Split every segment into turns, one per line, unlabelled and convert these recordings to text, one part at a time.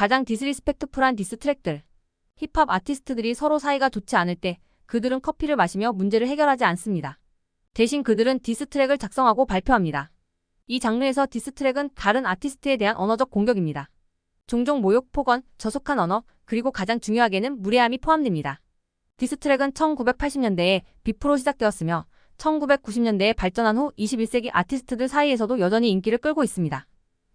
가장 디스리스펙트풀한 디스 트랙들. 힙합 아티스트들이 서로 사이가 좋지 않을 때 그들은 커피를 마시며 문제를 해결하지 않습니다. 대신 그들은 디스 트랙을 작성하고 발표합니다. 이 장르에서 디스 트랙은 다른 아티스트에 대한 언어적 공격입니다. 종종 모욕, 폭언, 저속한 언어, 그리고 가장 중요하게는 무례함이 포함됩니다. 디스 트랙은 1980년대에 비프로 시작되었으며 1990년대에 발전한 후 21세기 아티스트들 사이에서도 여전히 인기를 끌고 있습니다.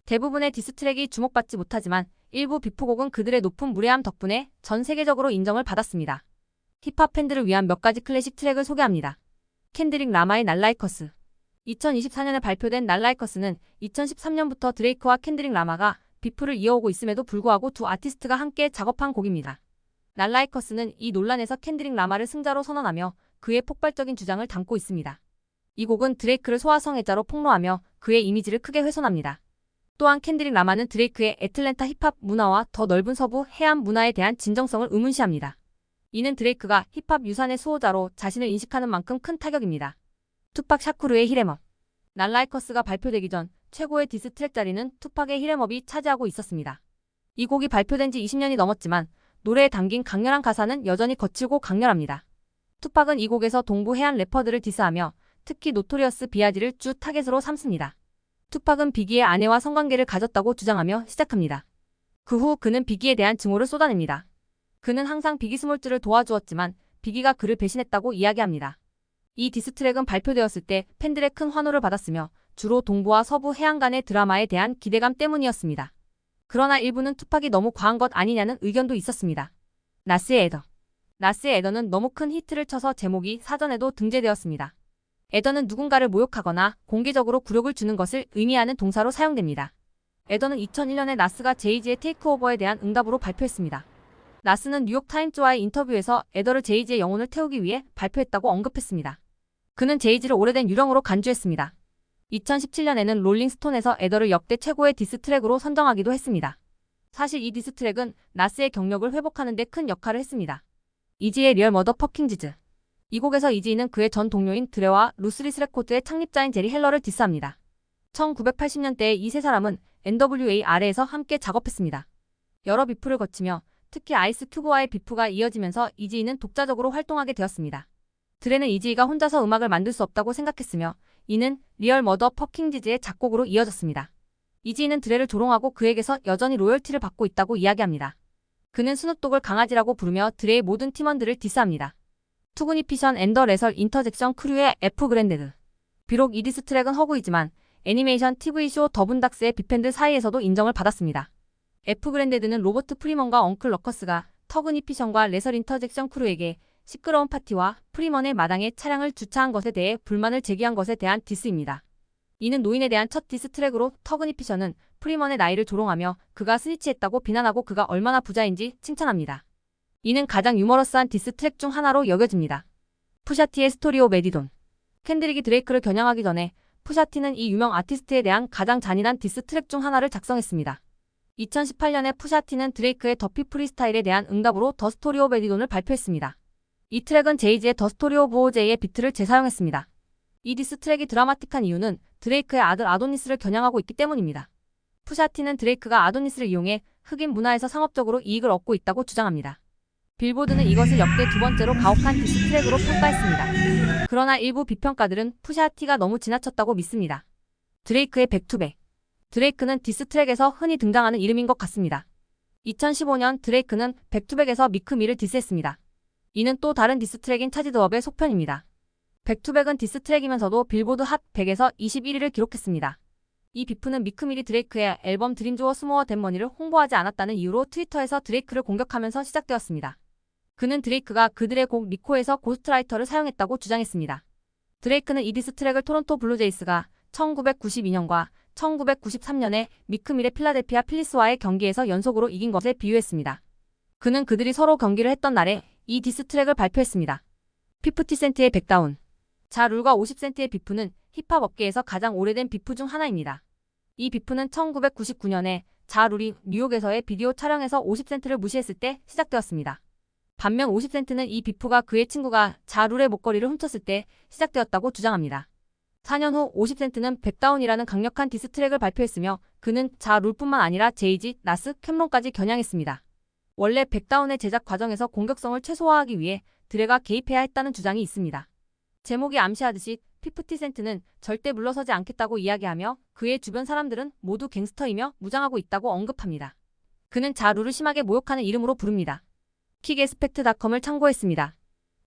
대부분의 디스 트랙이 주목받지 못하지만 일부 비프곡은 그들의 높은 무례함 덕분에 전 세계적으로 인정을 받았습니다. 힙합 팬들을 위한 몇 가지 클래식 트랙을 소개합니다. 캔드릭 라마의 날라이커스 2024년에 발표된 날라이커스는 2013년부터 드레이크와 캔드릭 라마가 비프를 이어오고 있음에도 불구하고 두 아티스트가 함께 작업한 곡입니다. 날라이커스는 이 논란에서 캔드릭 라마를 승자로 선언하며 그의 폭발적인 주장을 담고 있습니다. 이 곡은 드레이크를 소아성애자로 폭로하며 그의 이미지를 크게 훼손합니다. 또한 캔드릭 라마는 드레이크의 애틀랜타 힙합 문화와 더 넓은 서부 해안 문화에 대한 진정성을 의문시합니다. 이는 드레이크가 힙합 유산의 수호자로 자신을 인식하는 만큼 큰 타격입니다. 투팍 샤쿠르의 히레멈 날라이커스가 발표되기 전 최고의 디스 트랙 자리는 투팍의 히레멈이 차지하고 있었습니다. 이 곡이 발표된 지 20년이 넘었지만 노래에 담긴 강렬한 가사는 여전히 거칠고 강렬합니다. 투팍은 이 곡에서 동부 해안 래퍼들을 디스하며 특히 노토리어스 비아지를 주 타겟으로 삼습니다. 투팍은 비기의 아내와 성관계를 가졌다고 주장하며 시작합니다. 그 후 그는 비기에 대한 증오를 쏟아냅니다. 그는 항상 비기 스몰즈를 도와주었지만 비기가 그를 배신했다고 이야기합니다. 이 디스트랙은 발표되었을 때 팬들의 큰 환호를 받았으며 주로 동부와 서부 해안 간의 드라마에 대한 기대감 때문이었습니다. 그러나 일부는 투팍이 너무 과한 것 아니냐는 의견도 있었습니다. 나스의 에더 나스의 에더는 너무 큰 히트를 쳐서 제목이 사전에도 등재되었습니다. 에더는 누군가를 모욕하거나 공개적으로 굴욕을 주는 것을 의미하는 동사로 사용됩니다. 에더는 2001년에 나스가 제이지의 테이크오버에 대한 응답으로 발표했습니다. 나스는 뉴욕타임즈와의 인터뷰에서 에더를 제이지의 영혼을 태우기 위해 발표했다고 언급했습니다. 그는 제이지를 오래된 유령으로 간주했습니다. 2017년에는 롤링스톤에서 에더를 역대 최고의 디스트랙으로 선정하기도 했습니다. 사실 이 디스트랙은 나스의 경력을 회복하는 데 큰 역할을 했습니다. 이지의 리얼 머더 퍼킹지즈 이 곡에서 이지는 그의 전 동료인 드레와 루스리스 레코드의 창립자인 제리 헬러를 디스합니다. 1980년대에 이 세 사람은 NWA 아래에서 함께 작업했습니다. 여러 비프를 거치며 특히 아이스 큐브와의 비프가 이어지면서 이지이는 독자적으로 활동하게 되었습니다. 드레는 이지이가 혼자서 음악을 만들 수 없다고 생각했으며 이는 리얼 머더 퍼킹지즈의 작곡으로 이어졌습니다. 이지이는 드레를 조롱하고 그에게서 여전히 로열티를 받고 있다고 이야기합니다. 그는 스눕독을 강아지라고 부르며 드레의 모든 팀원들을 디스합니다. 투그니피션 앤더 레설 인터젝션 크류의 F 그랜데드. 비록 이 디스 트랙은 허구이지만 애니메이션 TV쇼 더분닥스의 비팬들 사이에서도 인정을 받았습니다. F 그랜데드는 로버트 프리먼과 엉클 러커스가 터그니 피션과 레설 인터젝션 크루에게 시끄러운 파티와 프리먼의 마당에 차량을 주차한 것에 대해 불만을 제기한 것에 대한 디스입니다. 이는 노인에 대한 첫 디스 트랙으로 터그니 피션은 프리먼의 나이를 조롱하며 그가 스니치했다고 비난하고 그가 얼마나 부자인지 칭찬합니다. 이는 가장 유머러스한 디스 트랙 중 하나로 여겨집니다. 푸샤티의 스토리 오 메디돈 캔드릭이 드레이크를 겨냥하기 전에 푸샤티는 이 유명 아티스트에 대한 가장 잔인한 디스 트랙 중 하나를 작성했습니다. 2018년에 푸샤티는 드레이크의 더피 프리스타일에 대한 응답으로 더 스토리 오 메디돈을 발표했습니다. 이 트랙은 제이지의 더 스토리 오브 오제이의 비트를 재사용했습니다. 이 디스 트랙이 드라마틱한 이유는 드레이크의 아들 아도니스를 겨냥하고 있기 때문입니다. 푸샤티는 드레이크가 아도니스를 이용해 흑인 문화에서 상업적으로 이익을 얻고 있다고 주장합니다. 빌보드는 이것을 역대 두 번째로 가혹한 디스 트랙으로 평가했습니다. 그러나 일부 비평가들은 푸샤티가 너무 지나쳤다고 믿습니다. 드레이크의 백투백 드레이크는 디스 트랙에서 흔히 등장하는 이름인 것 같습니다. 2015년 드레이크는 백투백에서 미크미를 디스했습니다. 이는 또 다른 디스 트랙인 차지드업의 속편입니다. 백투백은 디스 트랙이면서도 빌보드 핫 100에서 21위를 기록했습니다. 이 비프는 미크밀이 드레이크의 앨범 드림즈워 스모어 댄머니를 홍보하지 않았다는 이유로 트위터에서 드레이크를 공격하면서 시작되었습니다. 그는 드레이크가 그들의 곡 리코에서 고스트라이터를 사용했다고 주장했습니다. 드레이크는 이 디스 트랙을 토론토 블루제이스가 1992년과 1993년에 미크밀의 필라델피아 필리스와의 경기에서 연속으로 이긴 것에 비유했습니다. 그는 그들이 서로 경기를 했던 날에 이 디스 트랙을 발표했습니다. 50센트의 백다운. 자 룰과 50센트의 비프는 힙합 업계에서 가장 오래된 비프 중 하나입니다. 이 비프는 1999년에 자 룰이 뉴욕에서의 비디오 촬영에서 50센트를 무시했을 때 시작되었습니다. 반면 50센트는 이 비프가 그의 친구가 자 룰의 목걸이를 훔쳤을 때 시작되었다고 주장합니다. 4년 후 50센트는 백다운이라는 강력한 디스 트랙을 발표했으며 그는 자 룰뿐만 아니라 제이지, 나스, 캠론까지 겨냥했습니다. 원래 백다운의 제작 과정에서 공격성을 최소화하기 위해 드레가 개입해야 했다는 주장이 있습니다. 제목이 암시하듯이 50센트는 절대 물러서지 않겠다고 이야기하며 그의 주변 사람들은 모두 갱스터이며 무장하고 있다고 언급합니다. 그는 자 룰을 심하게 모욕하는 이름으로 부릅니다. 킥에스펙트닷컴을 참고했습니다.